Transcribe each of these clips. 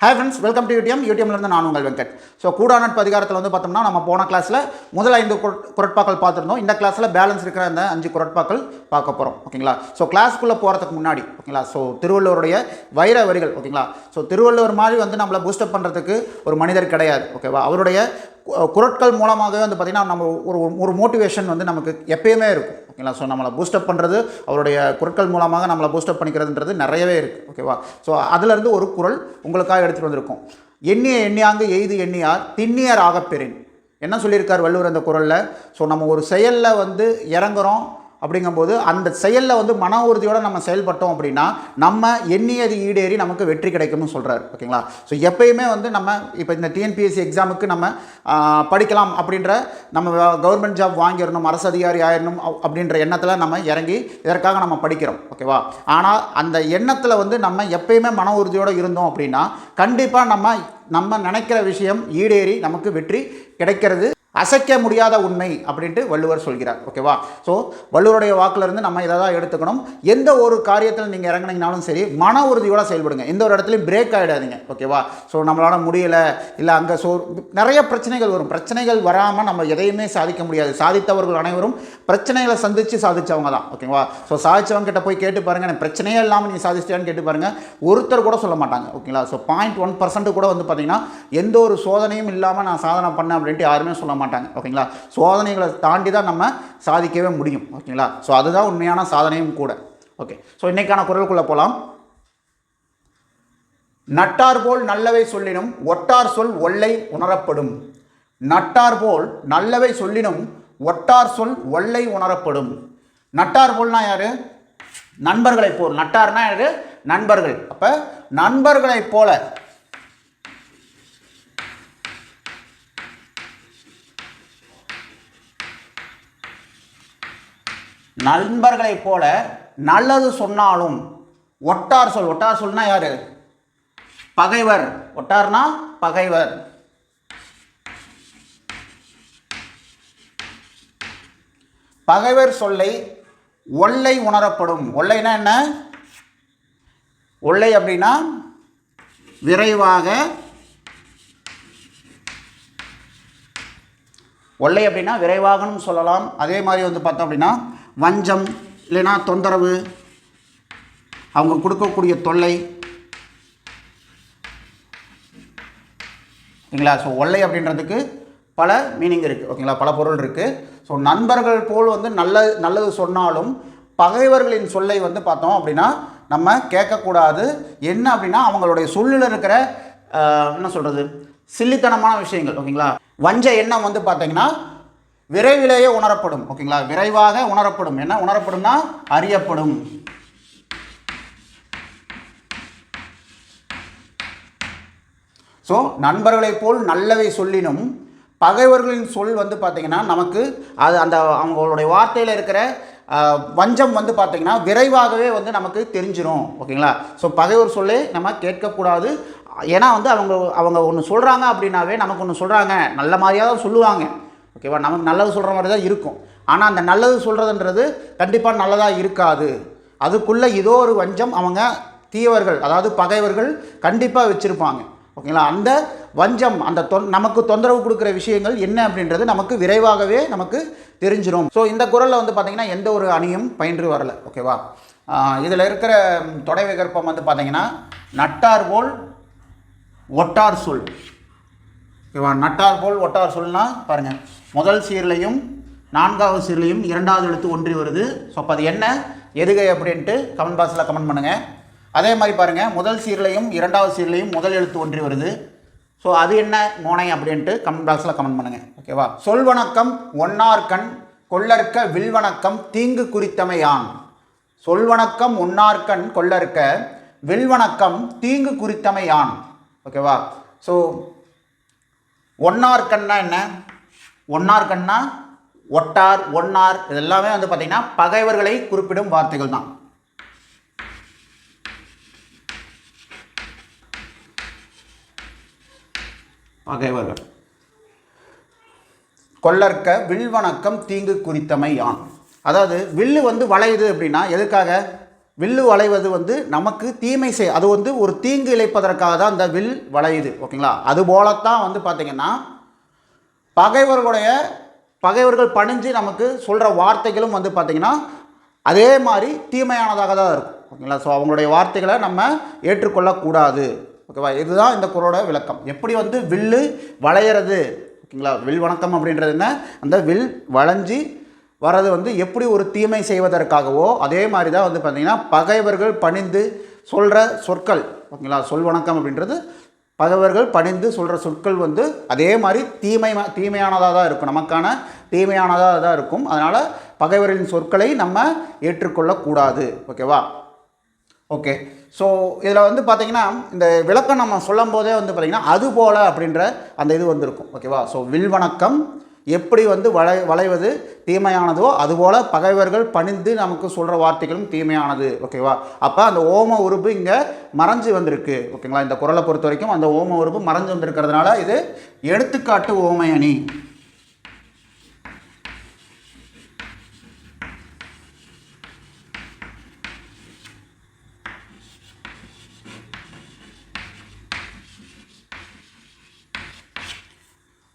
Hi friends welcome to UTM யூடிஎம்லேருந்து நான் உங்கள் Venkat. So கூடாநட்பு அதிகாரத்தில் வந்து பார்த்தோம்னா நம்ம போன கிளாஸில் முதல் ஐந்து குரட்- குரட்பாக்கள் பார்த்துருந்தோம் இந்த கிளாஸில் பேலன்ஸ் இருக்கிற அந்த அஞ்சு குரட்பாக்கள் பார்க்க போகிறோம் ஓகேங்களா ஸோ கிளாஸ்க்குள்ளே போகிறதுக்கு முன்னாடி ஓகேங்களா ஸோ திருவள்ளுவருடைய வைர வரிகள் ஓகேங்களா ஸோ திருவள்ளுவர் மாதிரி வந்து நம்மளை பூஸ்டப் பண்ணுறதுக்கு ஒரு மனிதர் கிடையாது ஓகேவா அவருடைய குரட்கள் மூலமாகவே வந்து பார்த்திங்கன்னா நம்ம ஒரு ஒரு மோட்டிவேஷன் வந்து நமக்கு எப்பயுமே இருக்கும். ஓகேங்களா ஸோ நம்மளை பூஸ்டப் பண்ணுறது அவருடைய குரட்கள் மூலமாக நம்மளை பூஸ்டப் பண்ணிக்கிறதுன்றது நிறையவே இருக்குது ஓகேவா ஸோ அதுலேருந்து ஒரு குரல் உங்களுக்காக எடுத்துகிட்டு வந்திருக்கோம். எண்ணிய எண்ணியாங்கு எய்து எண்ணியார் திண்ணியர் ஆகப்பெறின் என்ன சொல்லியிருக்கார் வள்ளுவர் அந்த குரலில்? ஸோ நம்ம ஒரு செயலில் வந்து இறங்குறோம் அப்படிங்கும்போது அந்த செயலில் வந்து மன உறுதியோடு நம்ம செயல்பட்டோம் அப்படின்னா நம்ம எண்ணியது ஈடேறி நமக்கு வெற்றி கிடைக்கும்னு சொல்கிறார் ஓகேங்களா? ஸோ எப்பயுமே வந்து நம்ம இப்போ இந்த டிஎன்பிஎஸ்சி எக்ஸாமுக்கு நம்ம படிக்கலாம் அப்படின்ற நம்ம கவர்மெண்ட் ஜாப் வாங்கிடணும் அரசு அதிகாரி ஆயிடணும் அப்படின்ற எண்ணத்தில் நம்ம இறங்கி இதற்காக நம்ம படிக்கிறோம். ஓகேவா? ஆனால் அந்த எண்ணத்தில் வந்து நம்ம எப்பயுமே மன உறுதியோடு இருந்தோம் அப்படின்னா கண்டிப்பாக நம்ம நம்ம நினைக்கிற விஷயம் ஈடேறி நமக்கு வெற்றி கிடைக்கிறது அசைக்க முடியாத உண்மை அப்படின்ட்டு வள்ளுவர் சொல்கிறார் ஓகேவா ஸோ வள்ளுவருடைய வாக்குலேருந்து நம்ம இதை தான் எடுத்துக்கணும். எந்த ஒரு காரியத்தில் நீங்கள் இறங்கினீங்கனாலும் சரி மன உறுதியோடு செயல்படுங்க. எந்த ஒரு இடத்துலையும் பிரேக் ஆகிடாதீங்க ஓகேவா ஸோ நம்மளால் முடியலை இல்லை அங்கே சோ நிறைய பிரச்சனைகள் வரும். பிரச்சனைகள் வராமல் நம்ம எதையுமே சாதிக்க முடியாது. சாதித்தவர்கள் அனைவரும் பிரச்சனைகளை சந்தித்து சாதிச்சவங்க தான் ஓகேவா ஸோ சாதித்தவங்க கிட்ட போய் கேட்டு பாருங்கள் எனக்கு பிரச்சனையே இல்லாமல் நீங்கள் சாதிச்சிட்டியான்னு கேட்டு பாருங்கள் ஒருத்தர் கூட சொல்ல மாட்டாங்க ஓகேங்களா ஸோ பாயிண்ட் ஒன் பர்சன்ட் கூட வந்து பார்த்தீங்கன்னா எந்த ஒரு சோதனையும் இல்லாமல் நான் சாதனை பண்ணேன் அப்படின்ட்டு யாருமே சொல்ல மாட்டாங்க ஓகேங்களா? சோதனைகளை தாண்டி தான் நம்ம சாதிக்கவே முடியும் ஓகேங்களா? ஸோ அதுதான் உண்மையான சாதனையும் கூட ஓகே. ஸோ இன்னைக்கான குரலுக்குள்ளே போகலாம் நட்டார் போல் நல்லவை சொல்லினும் ஒட்டார் சொல் ஒல்லை உணரப்படும். நட்டார் போல் நல்லவை சொல்லினும் ஒட்டார் சொல் ஒல்லை உணரப்படும். நட்டார் போல்னா யார்? நண்பர்களைப் போல். நட்டார்னா யாரு? நண்பர்கள். அப்ப நண்பர்களைப் போல நண்பர்களைப் போல நல்லது சொன்னாலும் ஒட்டார் சொல் ஒட்டார் சொல்னா யார்? பகைவர். ஒட்டார்னா பகைவர். பகைவர் சொல்லை ஒல்லை உணரப்படும். ஒல்லைனா என்ன? ஒல்லை அப்படின்னா விரைவாக ஒல்லை அப்படின்னா விரைவாகன்னு சொல்லலாம். அதே மாதிரி வந்து பார்த்தோம் அப்படின்னா வஞ்சம் இல்லைன்னா தொந்தரவு அவங்க கொடுக்கக்கூடிய தொல்லை. ஓகேங்களா? ஸோ ஒல்லை அப்படின்றதுக்கு பல மீனிங் இருக்குது ஓகேங்களா? பல பொருள் இருக்குது ஸோ நண்பர்கள் போல் வந்து நல்ல நல்லது சொன்னாலும் பகைவர்களின் சொல்லை வந்து பார்த்தோம் அப்படின்னா நம்ம கேட்கக்கூடாது. என்ன அப்படின்னா அவங்களுடைய சொல்லில் இருக்கிற என்ன சொல்கிறது சில்லித்தனமான விஷயங்கள். ஓகேங்களா? வஞ்ச எண்ணம் வந்து பார்த்தீங்கன்னா விரைவிலேயே உணரப்படும். ஓகேங்களா? விரைவாக உணரப்படும். என்ன உணரப்படும்னா? அறியப்படும். ஸோ நண்பர்களைப் போல் நல்லவை சொல்லினும் பகைவர்களின் சொல் வந்து பார்த்திங்கன்னா நமக்கு அது அந்த அவங்களுடைய வார்த்தையில் இருக்கிற வஞ்சம் வந்து பார்த்திங்கன்னா விரைவாகவே வந்து நமக்கு தெரிஞ்சிடும் ஓகேங்களா? ஸோ பகைவர் சொல்லே நம்ம கேட்கக்கூடாது. ஏன்னா வந்து அவங்க அவங்க ஒன்று சொல்கிறாங்க அப்படின்னாவே நமக்கு ஒன்று சொல்கிறாங்க நல்ல மாதிரியாக தான் சொல்லுவாங்க. ஓகேவா நமக்கு நல்லது சொல்கிற மாதிரி தான் இருக்கும். ஆனால் அந்த நல்லது சொல்கிறதுன்றது கண்டிப்பாக நல்லதாக இருக்காது. அதுக்குள்ளே ஏதோ ஒரு வஞ்சம் அவங்க தீயவர்கள் அதாவது பகைவர்கள் கண்டிப்பாக வச்சுருப்பாங்க. ஓகேங்களா அந்த வஞ்சம் அந்த தொன் நமக்கு தொந்தரவு கொடுக்குற விஷயங்கள் என்ன அப்படின்றது நமக்கு விரைவாகவே நமக்கு தெரிஞ்சிடும் ஸோ இந்த குரலில் வந்து பார்த்திங்கன்னா எந்த ஒரு அணியும் பயின்று வரல. ஓகேவா இதில் இருக்கிற தொடை விகற்பம் வந்து பார்த்திங்கன்னா நட்டார் போல் ஒட்டார் சொல். ஓகேவா நட்டார் போல் ஒட்டார் சொல்னால் பாருங்கள் முதல் சீர்லையும் நான்காவது சீர்லையும் இரண்டாவது எழுத்து ஒன்றி வருது. ஸோ அப்போ அது என்ன? எதுகை அப்படின்ட்டு கமெண்ட் பாக்ஸில் கமெண்ட் பண்ணுங்கள் அதே மாதிரி பாருங்கள் முதல் சீர்லையும் இரண்டாவது சீர்லையும் முதல் எழுத்து ஒன்றி வருது. ஸோ அது என்ன? மோனை அப்படின்ட்டு கமெண்ட் பாக்ஸில் கமெண்ட் பண்ணுங்கள் ஓகேவா சொல்வணக்கம் ஒன்னார்கண் கொள்ளற்க வில்வணக்கம் தீங்கு குறித்தமையான். சொல்வணக்கம் ஒன்னார்கண் கொள்ளற்க வில்வணக்கம் தீங்கு குறித்தமையான். ஓகேவா ஸோ ஒன்னார்கண்ணா என்ன? ஒன்னார் கண்ணா ஒட்டார் ஒன்னார் இதெல்லாமே வந்து பார்த்தீங்கன்னா பகைவர்களை குறிப்பிடும் வார்த்தைகள் தான். பகைவர்கள். கொள்ளற்க வில்வணக்கம் தீங்கு குறித்தமை யான்? அதாவது வில்லு வந்து வளையுது அப்படின்னா எதுக்காக? வில்லு வளைவது வந்து நமக்கு தீமை செய் அது வந்து ஒரு தீங்கு இழைப்பதற்காக தான் அந்த வில் வளையுது ஓகேங்களா? அது போலத்தான் வந்து பார்த்திங்கன்னா பகைவர்களுடைய பகைவர்கள் பணிஞ்சு நமக்கு சொல்கிற வார்த்தைகளும் வந்து பார்த்திங்கன்னா அதே மாதிரி தீமையானதாக தான் இருக்கும். ஓகேங்களா? ஸோ அவங்களுடைய வார்த்தைகளை நம்ம ஏற்றுக்கொள்ளக்கூடாது. ஓகேவா? இதுதான் இந்த குரோட விளக்கம். எப்படி வந்து வில்லு வளையிறது? ஓகேங்களா? வில் வணக்கம் அப்படின்றது என்ன? அந்த வில் வளைஞ்சி வர்றது வந்து எப்படி ஒரு தீமை செய்வதற்காகவோ அதே மாதிரி தான் வந்து பார்த்திங்கன்னா பகைவர்கள் பணிந்து சொல்கிற சொற்கள். ஓகேங்களா? சொல் வணக்கம் அப்படின்றது பகைவர்கள் பணிந்து சொல்கிற சொற்கள் வந்து அதே மாதிரி தீமை தீமையானதாக தான் இருக்கும். நமக்கான தீமையானதாக தான் இருக்கும். அதனால் பகைவரின் சொற்களை நம்ம ஏற்றுக்கொள்ளக்கூடாது. ஓகேவா ஓகே ஸோ இதில் வந்து பார்த்தீங்கன்னா இந்த விளக்கம் நம்ம சொல்லும் போதே வந்து பார்த்திங்கன்னா அது போல் அப்படின்ற அந்த இது வந்திருக்கும். ஓகேவா ஸோ வில் வணக்கம் எப்படி வந்து வளை வளைவது தீமையானதோ அதுபோல் பகைவர்கள் பணிந்து நமக்கு சொல்கிற வார்த்தைகளும் தீமையானது ஓகேவா அப்போ அந்த ஓம உறுப்பு இங்கே மறைஞ்சு வந்திருக்கு ஓகேங்களா இந்த குரலை பொறுத்த வரைக்கும் அந்த ஓம உறுப்பு மறைஞ்சு வந்திருக்கிறதுனால இது எடுத்துக்காட்டு ஓமையணி.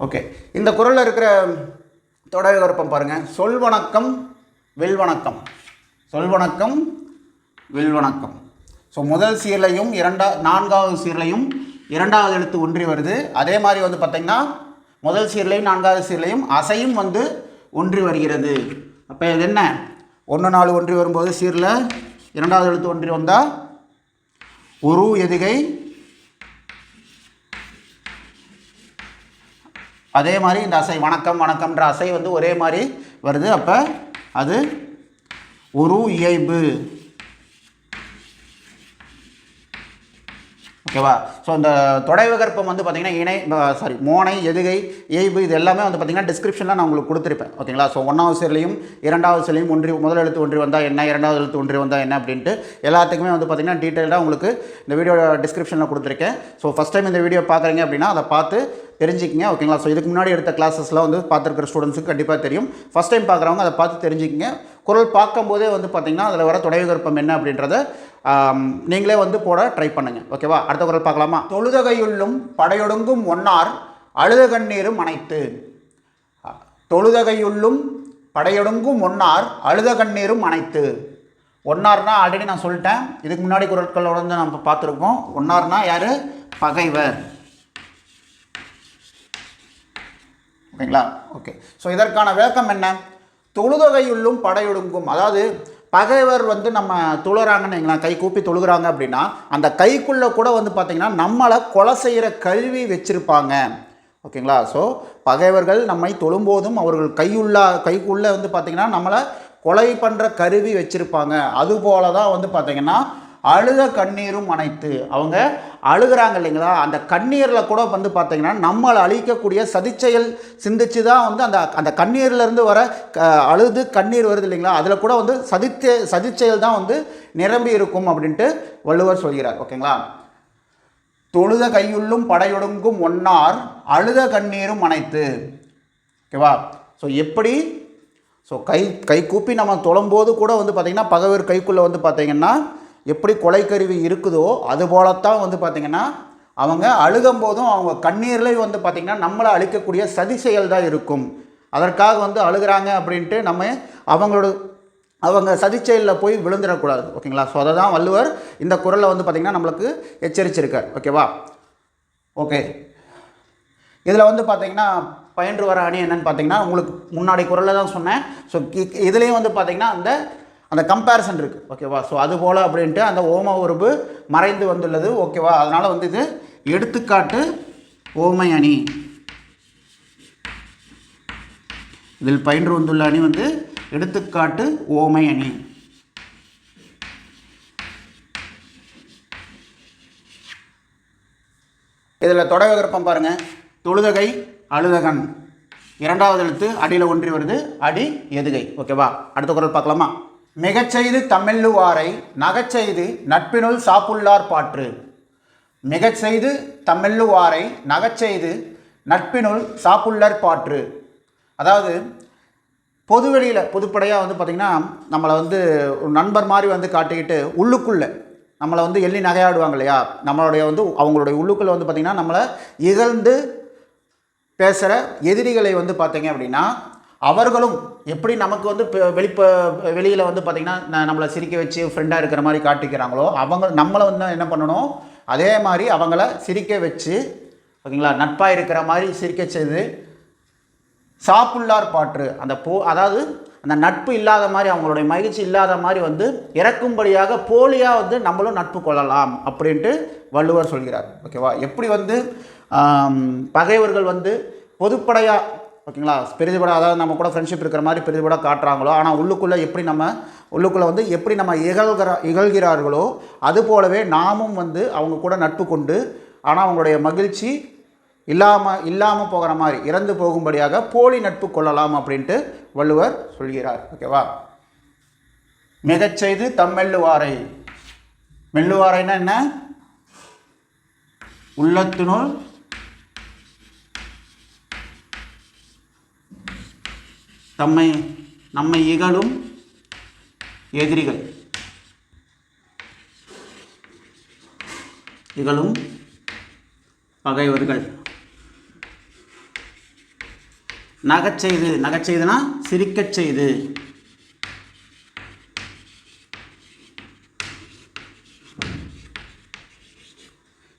ஓகே. இந்த குரலில் இருக்கிற தொடர் விருப்பம் பாருங்கள் சொல் வணக்கம் வில் வணக்கம் சொல் வணக்கம் வில் வணக்கம் ஸோ முதல் சீர்லையும் இரண்டா நான்காவது சீர்லையும் இரண்டாவது எழுத்து ஒன்றி வருது. அதே மாதிரி வந்து பார்த்திங்கன்னா முதல் சீர்லையும் நான்காவது சீர்லையும் அசையும் வந்து ஒன்றி வருகிறது. அப்போ இது என்ன? ஒன்று நாலு ஒன்றி வரும்போது சீரில் இரண்டாவது எழுத்து ஒன்றி வந்தால் உரு எதுகை அதே மாதிரி இந்த அசை வணக்கம் வணக்கம்ன்ற அசை வந்து ஒரே மாதிரி வருது. அப்போ அது உரு இயைபு. ஓகேவா ஸோ இந்த தொடைவகற்பம் வந்து பார்த்திங்கன்னா இணை சாரி மோனை எதுகை இயைபு இது எல்லாமே வந்து பார்த்திங்கன்னா டிஸ்கிரிப்ஷனில் நான் உங்களுக்கு கொடுத்துருப்பேன். ஓகேங்களா ஸோ ஒன்றாவது சேர்லையும் இரண்டாவது சிலையும் ஒன்றி முதல் எழுத்து ஒன்றி வந்தால் என்ன இரண்டாவது எழுத்து ஒன்றி வந்தால் என்ன அப்படின்ட்டு எல்லாத்துக்குமே வந்து பார்த்திங்கன்னா டீட்டெயிலாக உங்களுக்கு இந்த வீடியோ டிஸ்கிரிப்ஷனில் கொடுத்துருக்கேன். ஸோ ஃபஸ்ட் டைம் இந்த வீடியோ பார்க்குறீங்க அப்படின்னா அதை பார்த்து தெரிஞ்சுக்கிங்க ஓகேங்களா? ஸோ இதுக்கு முன்னாடி எடுத்த கிளாஸஸ்லாம் வந்து பார்த்துருக்குற ஸ்டூடெண்ட்ஸுக்கு கண்டிப்பாக தெரியும். ஃபஸ்ட் டைம் பார்க்குறவங்க அதை பார்த்து தெரிஞ்சுக்கிங்க. குரல் பார்க்கும்போதே வந்து பார்த்திங்கன்னா அதில் வர துணை விருப்பம் என்ன அப்படின்றத நீங்களே வந்து போட ட்ரை பண்ணுங்கள் ஓகேவா? அடுத்த குரல் பார்க்கலாமா? தொழுதகையுள்ளும் படையொடுங்கும் ஒன்னார் அழுத கண்ணீரும் அனைத்து தொழுதகையுள்ளும் படையொடுங்கும் ஒன்னார் அழுத கண்ணீரும் அனைத்து ஒன்னார்னா ஆல்ரெடி நான் சொல்லிட்டேன். இதுக்கு முன்னாடி குரட்களோட வந்து நம்ம பார்த்துருக்கோம். ஒன்னார்னா யார்? பகைவர். ஓகேங்களா ஓகே ஸோ இதற்கான விளக்கம் என்ன? தொழுதொகையுள்ளும் படையொடுங்கும் அதாவது பகைவர் வந்து நம்ம தொழுறாங்கன்னு வைங்களேன் கை கூப்பி தொழுகிறாங்க அப்படின்னா அந்த கைக்குள்ளே கூட வந்து பார்த்திங்கன்னா நம்மளை கொலை செய்கிற கல்வி வச்சுருப்பாங்க. ஓகேங்களா ஸோ பகைவர்கள் நம்மை தொழும்போதும் அவர்கள் கையுள்ளா கைக்குள்ளே வந்து பார்த்திங்கன்னா நம்மளை கொலை பண்ணுற கருவி வச்சுருப்பாங்க. அதுபோல தான் வந்து பார்த்திங்கன்னா அழுத கண்ணீரும் அனைத்து அவங்க அழுகிறாங்க இல்லைங்களா? அந்த கண்ணீரில் கூட வந்து பார்த்தீங்கன்னா நம்மளை அழிக்கக்கூடிய சதிச்செயல் சிந்திச்சு தான் வந்து அந்த அந்த கண்ணீர்லேருந்து வர க அழுது கண்ணீர் வருது இல்லைங்களா? அதில் கூட வந்து சதிச்செ சதிச்செயல் தான் வந்து நிரம்பி இருக்கும் அப்படின்ட்டு வள்ளுவர் சொல்கிறார். ஓகேங்களா? தொழுத கையுள்ளும் படையொடுங்கும் ஒன்னார் அழுத கண்ணீரும் அனைத்து ஓகேவா? ஸோ எப்படி? ஸோ கை கை கூப்பி நம்ம தொழும்போது கூட வந்து பார்த்திங்கன்னா பகவர் கைக்குள்ளே வந்து பார்த்திங்கன்னா எப்படி கொலைக்கருவி இருக்குதோ அது போலத்தான் வந்து பார்த்திங்கன்னா அவங்க அழுகும் போதும் அவங்க கண்ணீரில் வந்து பார்த்திங்கன்னா நம்மளை அழிக்கக்கூடிய சதி செயல் தான் இருக்கும். அதற்காக வந்து அழுகிறாங்க அப்படின்ட்டு நம்ம அவங்களோட அவங்க சதிச்செயலில் போய் விழுந்துடக்கூடாது. ஓகேங்களா? ஸோ அதை தான் வள்ளுவர் இந்த குரலை வந்து பார்த்திங்கன்னா நம்மளுக்கு எச்சரிச்சிருக்கார். ஓகேவா? ஓகே. இதில் வந்து பார்த்திங்கன்னா பயின்று வர அணி என்னென்னு பார்த்தீங்கன்னா உங்களுக்கு முன்னாடி குரலில் தான் சொன்னேன். ஸோ இதுலேயும் வந்து பார்த்திங்கன்னா அந்த அந்த கம்பேரிசன் இருக்குது ஓகேவா ஸோ அது போல் அப்படின்ட்டு அந்த ஓம உருபு மறைந்து வந்துள்ளது. ஓகேவா அதனால் வந்து இது எடுத்துக்காட்டு ஓமை அணி. இதில் பயின்று வந்துள்ள அணி வந்து எடுத்துக்காட்டு ஓமை அணி. இதில் தொடக விருப்பம் பாருங்கள் தொழுதகை அழுதகன். இரண்டாவது எழுத்து அடியில் ஒன்றி வருது. அடி எதுகை. ஓகேவா அடுத்த குரல் பார்க்கலாமா? மிகச்செய்து தமிழ்லுவாரை நகைச்செய்து நட்பினுள் சாப்புள்ளார் பாற்று. மிகச்செய்து தமிழ்லுவாரை நகைச்செய்து நட்பினுள் சாப்புள்ளர் பாற்று. அதாவது பொதுவெளியில் பொதுப்படையாக வந்து பார்த்திங்கன்னா நம்மளை வந்து ஒரு நண்பர் மாதிரி வந்து காட்டிக்கிட்டு உள்ளுக்குள்ளே நம்மளை வந்து எள்ளி நகையாடுவாங்க இல்லையா? நம்மளுடைய வந்து அவங்களுடைய உள்ளுக்குள்ளே வந்து பார்த்திங்கன்னா நம்மளை இகழ்ந்து பேசுகிற எதிரிகளை வந்து பார்த்தீங்க அப்படின்னா அவர்களும் எப்படி நமக்கு வந்து வெளிப்ப வெளியில் வந்து பார்த்திங்கன்னா நம்மளை சிரிக்க வச்சு ஃப்ரெண்டாக இருக்கிற மாதிரி காட்டிக்கிறாங்களோ அவங்க நம்மளை வந்து என்ன பண்ணணும்? அதே மாதிரி அவங்கள சிரிக்க வச்சு ஓகேங்களா நட்பாக இருக்கிற மாதிரி சிரிக்க செய்து சாப்புள்ளார் பாற்று அந்த போ அதாவது அந்த நட்பு இல்லாத மாதிரி அவங்களுடைய மகிழ்ச்சி இல்லாத மாதிரி வந்து இறக்கும்படியாக போலியாக வந்து நம்மளும் நட்பு கொள்ளலாம் அப்படின்ட்டு வள்ளுவர் சொல்கிறார். ஓகேவா? எப்படி வந்து பகைவர்கள் வந்து பொதுப்படையாக ஓகேங்களா? பெரிதுபட அதாவது நம்ம கூட ஃப்ரெண்ட்ஷிப் இருக்கிற மாதிரி பெரிதுபட காட்டுறாங்களோ ஆனால் உள்ளுக்குள்ளே எப்படி நம்ம உள்ளுக்குள்ளே வந்து எப்படி நம்ம இகழ்கிற இகழ்கிறார்களோ அது போலவே நாமும் வந்து அவங்க கூட நட்பு கொண்டு ஆனால் அவங்களுடைய மகிழ்ச்சி இல்லாமல் இல்லாமல் போகிற மாதிரி இறந்து போகும்படியாக போலி நட்பு கொள்ளலாம் அப்படின்ட்டு வள்ளுவர் சொல்கிறார். ஓகேவா? மிகச்செய்து தம்மெல்லுவாரை மெல்லுவாரைன்னா என்ன? உள்ளத்தினுள் தம்மை நம்மை இகழும் எதிரிகள். இகழும் பகைவர்கள். நகைச்செய்து செய்து சிரிக்கச் செய்து.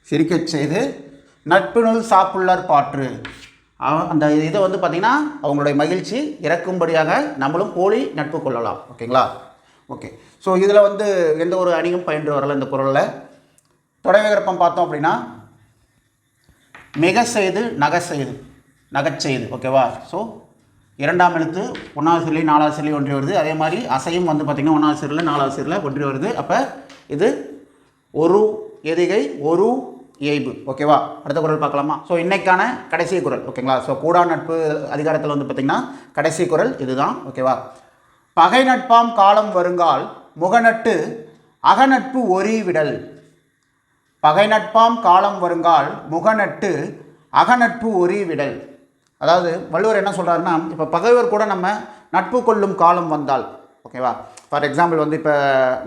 சிரிக்கச் செய்து நட்பினுள் சாப்புள்ளார் பாற்று. அந்த இதை வந்து பார்த்திங்கன்னா அவங்களுடைய மகிழ்ச்சி இறக்கும்படியாக நம்மளும் போலி நட்பு கொள்ளலாம். ஓகேங்களா? ஓகே. ஸோ இதில் வந்து எந்த ஒரு அணியும் பயின்று வரல இந்த குரலில். தொடவை விருப்பம் பார்த்தோம் அப்படின்னா மிக செய்து நகை செய்து நகைச்செய்து ஓகேவா? ஸோ இரண்டாம் எழுத்து ஒன்றாவது சொல்லி நாலாவது சொல்லி ஒன்றி வருது. அதே மாதிரி அசையும் வந்து பார்த்திங்கன்னா ஒன்றாவது சீரில் நாலாவது சீரில் ஒன்றி வருது. அப்போ இது ஒரு எதிகை ஒரு ஏய்பு ஓகேவா? அடுத்த குரல் பார்க்கலாமா? ஸோ இன்றைக்கான கடைசி குரல். ஓகேங்களா? ஸோ கூடா நட்பு அதிகாரத்தில் வந்து பார்த்திங்கன்னா கடைசி குரல் இதுதான். ஓகேவா? பகை நட்பாம் காலம் வருங்கால் முகநட்டு அகநட்பு ஒரிவிடல். பகை நட்பாம் காலம் வருங்கால் முகநட்டு அகநட்பு ஒரிவிடல். அதாவது வள்ளுவர் என்ன சொல்கிறாருன்னா இப்போ பகைவர் கூட நம்ம நட்பு கொள்ளும் காலம் வந்தால் ஓகேவா ஃபார் எக்ஸாம்பிள் வந்து இப்போ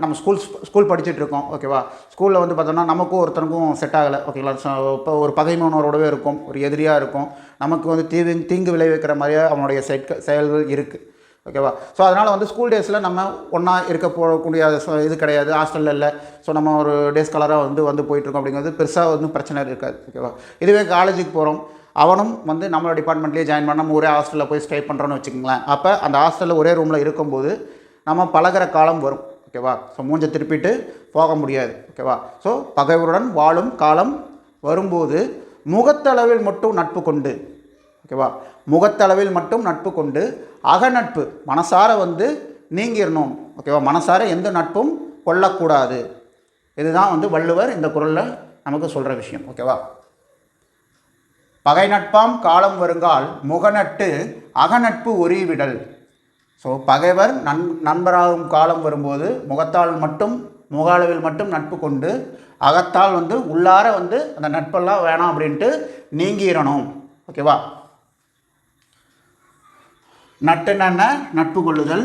நம்ம ஸ்கூல் ஸ்கூல் படிச்சுட்டு இருக்கோம். ஓகேவா ஸ்கூலில் வந்து பார்த்தோம்னா நமக்கும் ஒருத்தனுக்கும் செட் ஆகலை. ஓகேங்களா இப்போ ஒரு பகைமனோரோடவே இருக்கும். ஒரு எதிரியாக இருக்கும். நமக்கு வந்து தீங்கு தீங்கு விளைவிக்கிற மாதிரியே அவனுடைய செயற்க செயல்கள் இருக்குது ஓகேவா ஸோ அதனால் வந்து ஸ்கூல் டேஸில் நம்ம ஒன்றா இருக்க போகக்கூடிய இது கிடையாது. ஹாஸ்டலில் இல்லை. ஸோ நம்ம ஒரு டேஸ் கலராக வந்து வந்து போயிட்டுருக்கோம் அப்படிங்கிறது பெருசாக வந்து பிரச்சனை இருக்காது. ஓகேவா இதுவே காலேஜுக்கு போகிறோம் அவனும் வந்து நம்மளோட டிபார்ட்மெண்ட்லேயே ஜாயின் பண்ண நம்ம ஒரே ஹாஸ்டலில் போய் ஸ்டே பண்ணுறோன்னு வச்சுக்கோங்களேன். அப்போ அந்த ஹாஸ்டலில் ஒரே ரூமில் இருக்கும்போது நம்ம பழகுற காலம் வரும் ஓகேவா ஸோ மூஞ்சை திருப்பிட்டு போக முடியாது ஓகேவா ஸோ பகைவருடன் வாழும் காலம் வரும்போது முகத்தளவில் மட்டும் நட்பு கொண்டு ஓகேவா முகத்தளவில் மட்டும் நட்பு கொண்டு அகநட்பு மனசார வந்து நீங்கிடணும் ஓகேவா மனசார எந்த நட்பும் கொள்ளக்கூடாது. இதுதான் வந்து வள்ளுவர் இந்த குரலில் நமக்கு சொல்கிற விஷயம் ஓகேவா பகை நட்பாம் காலம் வருங்கால் முகநட்டு அகநட்பு ஒரிவிடல் ஸோ பகைவர் நன் நண்பராகும் காலம் வரும்போது முகத்தால் மட்டும் முக அளவில் மட்டும் நட்பு கொண்டு அகத்தால் வந்து உள்ளார வந்து அந்த நட்பெல்லாம் வேணாம் அப்படின்ட்டு நீங்கிடணும் ஓகேவா நட்டு என்னென்ன நட்பு கொள்ளுதல்.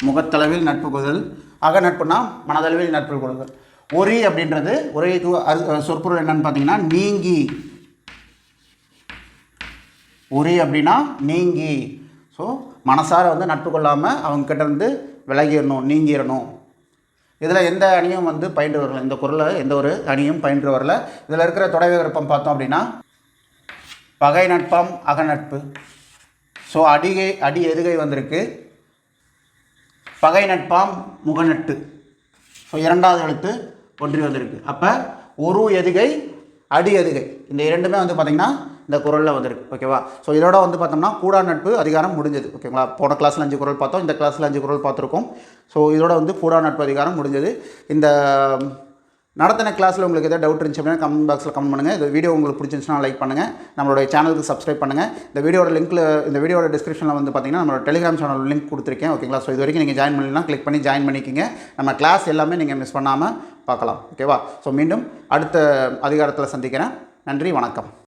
முகத்தளவில் நட்பு கொள்ளுதல். அக நட்புனா மனதளவில் நட்பு கொள்ளுதல். ஒரி அப்படின்றது ஒரே சொற்பொருள் என்னன்னு பார்த்தீங்கன்னா நீங்கி. ஒரி அப்படின்னா நீங்கி. ஸோ மனசார வந்து நட்பு கொள்ளாமல் அவங்கக்கிட்ட இருந்து விலகிடணும் நீங்கிடணும். இதில் எந்த அணியும் வந்து பயின்று வரல. இந்த குரலை எந்த ஒரு அணியும் பயின்று வரல. இதில் இருக்கிற தொடவை விருப்பம் பார்த்தோம் அப்படின்னா பகை நட்பம் அகநட்பு ஸோ அடிகை அடி எதுகை வந்திருக்கு? பகை நட்பாம் முகநட்டு ஸோ இரண்டாவது எழுத்து ஒன்றி வந்திருக்கு. அப்போ ஒரு எதுகை அடி எதுகை. இந்த இரண்டுமே வந்து பார்த்திங்கன்னா இந்த குரலில் வந்திருக்கு. ஓகேவா ஸோ இதோட வந்து பார்த்தோம்னா கூடா நட்பு அதிகாரம் முடிஞ்சது. ஓகேங்களா போன கிளாஸில் அஞ்சு குரல் பார்த்தோம். இந்த கிளாஸில் அஞ்சு குரல் பார்த்துருக்கோம். ஸோ இதோட வந்து கூடா நட்பு அதிகாரம் முடிஞ்சது. இந்த நடத்தின கிளாஸில் உங்களுக்கு எதாவது டவுட் இருந்துச்சு அப்படின்னா கமெண்ட் பாக்ஸில் கமெண்ட் பண்ணுங்கள் இந்த வீடியோ உங்களுக்கு பிடிச்சிருந்துச்சுன்னா லைக் பண்ணுங்கள் நம்மளுடைய சேனலுக்கு சப்ஸ்கிரைப் பண்ணுங்கள் இந்த வீடியோட லிங்க்கில் இந்த வீடியோட டிஸ்கிரிப்ஷனில் வந்து பார்த்தீங்கன்னா நம்மளோட டெலிகிராம் சேனல் லிங்க் கொடுத்துருக்கேன். ஓகேங்களா ஸோ இது வரைக்கும் நீங்கள் ஜாயின் பண்ணலாம் கிளிக் பண்ணி ஜாயின் பண்ணிக்கிங்க. நம்ம கிளாஸ் எல்லாமே நீங்கள் மிஸ் பண்ணாமல் பார்க்கலாம். ஓகேவா ஸோ மீண்டும் அடுத்த அதிகாரத்தில் சந்திக்கிறேன். நன்றி வணக்கம்.